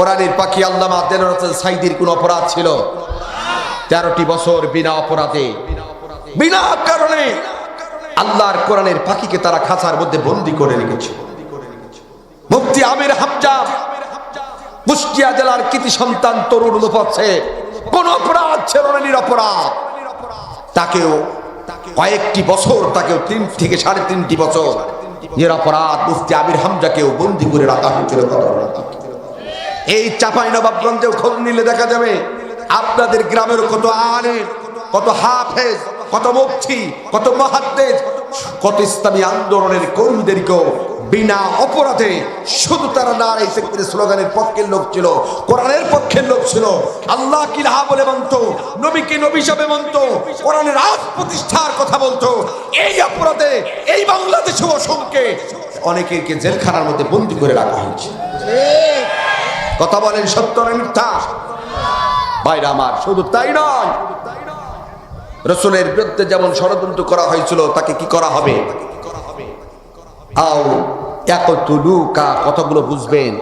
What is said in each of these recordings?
কোরআনের পাখি আল্লামা হোসেন সাইদির কোন অপরাধ ছিল? তেরোটি বছর বিনা অপরাধে। বিনা কারণে আল্লাহর কোরআনের পাখিকে তারা খাঁচার মধ্যে বন্দি করে রেখেছে। মুফতি আমির হামজা, কুষ্টিয়া জেলার কৃতি সন্তান তরুণ লোপাচ্ছে কোন অপরাধ ছিল না, নিরপরাধ। তাকেও কয়েকটি বছর, তাকেও তিন থেকে সাড়ে তিনটি বছর নিরপরাধ মুফতি আমির হামজাকেও বন্দি করে রাখা হয়েছিল এই চাপাই নবাবগঞ্জেও খোঁজ নিলে দেখা যাবে আপনাদের গ্রামের কত আলেম, কত হাফেজ, কত মুফতি, কত মহাদ্দেজ, কত ইসলামী আন্দোলনের কর্মীদেরকেও বিনা অপরাধে শুধু তারা নারাই সেক্টরের স্লোগানের পক্ষের লোক ছিল, কোরআনের পক্ষের লোক ছিল। আল্লাহ কি লাহা বলে মানত নবীকে নবী হিসাবে মানত কোরআনের রাজ প্রতিষ্ঠার কথা বলতো। এই অপরাধে এই বাংলাদেশে অসংখ্যে অনেকেরকে জেলখানার মধ্যে বন্দি করে রাখা হয়েছে। কথা বলেন, সত্য না মিথ্যা? বাইরে আমার, শুধু তাই নয়। রসুলের বিরুদ্ধে যেমন ষড়যন্ত্র করা হয়েছিল, তাকে কি করা হবে? আও একতুলুকা কতগুলো বুঝবেন?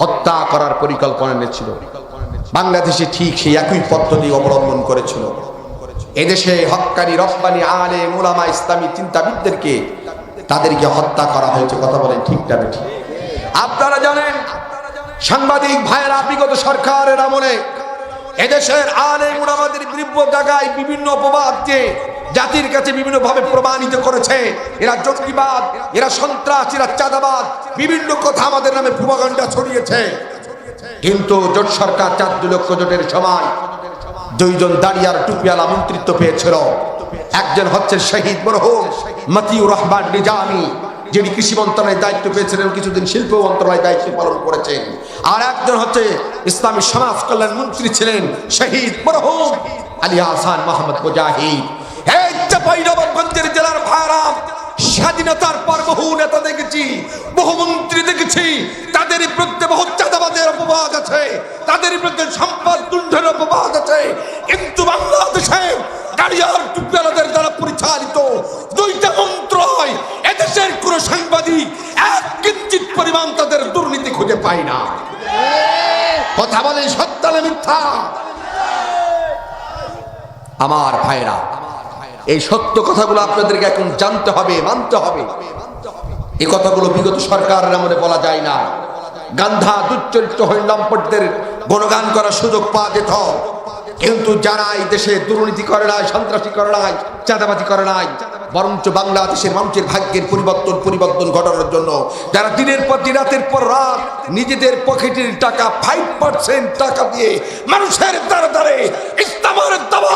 হত্যা করার পরিকল্পনা নিয়েছিল বাংলাদেশে ঠিক সেই একই পদ্ধতি অবলম্বন করেছিল। এদেশে হক্কানি রপ্পানি আলে মুলামা ইসলামী চিন্তাবিদদেরকে তাদেরকে হত্যা করা হয়েছে। কথা বলেন ঠিকটা ঠিক আপনারা জানেন সাংবাদিক ভাইয়েরা, বিগত সরকারের আমলে এদেশের আলে মুলামাদের বিরুদ্ধ জায়গায় বিভিন্ন অপবাদ দিয়ে জাতির কাছে বিভিন্ন ভাবে প্রমাণিত করেছে। এরা জঙ্গিবাদ, এরা সন্ত্রাস, এরা চাঁদাবাদ, বিভিন্ন কথা আমাদের নামে প্রভাকাণ্ডা ছড়িয়েছে। কিন্তু জোট সরকার চার দু লক্ষ জোটের সময় দুইজন দাঁড়িয়ার টুপিয়ালা মন্ত্রিত্ব পেয়েছিল। একজন হচ্ছেন শহীদ মরহুম মতিউর রহমান নিজামি। যিনি কৃষি মন্ত্রণালয়ের দায়িত্ব পেয়েছিলেন কিছুদিন শিল্প মন্ত্রণালয়ের দায়িত্ব পালন করেছেন। আর একজন হচ্ছে ইসলামী সমাজ কল্যাণ মন্ত্রী ছিলেন শহীদ আলী হাসান মোহাম্মদ মুজাহিদ। জেলার স্বাধীনতার পর বহু নেতা দেখেছি দেখেছি, তাদের আছে তাদের আছে। কিন্তু পরিচালিত পায় না। কথা বলেন সত্য না মিথ্যা? আমার ভাইরা এই সত্য কথাগুলো আপনাদেরকে এখন জানতে হবে, মানতে হবে। এই কথাগুলো বিগত সরকারের আমলে বলা যায় না। গান্ধা দুচ্চরিত্র হরিলাম্পটদের গুণগান করার সুযোগ পাওয়া যেত। কিন্তু যারা এই দেশে দুর্নীতি করে নাই, সন্ত্রাসী করে নাই, চাঁদাবাজি করে নাই বরঞ্চ বাংলাদেশের মানুষের ভাগ্যের পরিবর্তন পরিবর্তন ঘটানোর জন্য যারা দিনের পর দিন, রাতের পর রাত নিজেদের পকেটের টাকা ফাইভ পার্সেন্ট টাকা দিয়ে মানুষের দ্বারা দ্বারে ইস্তামার দাবা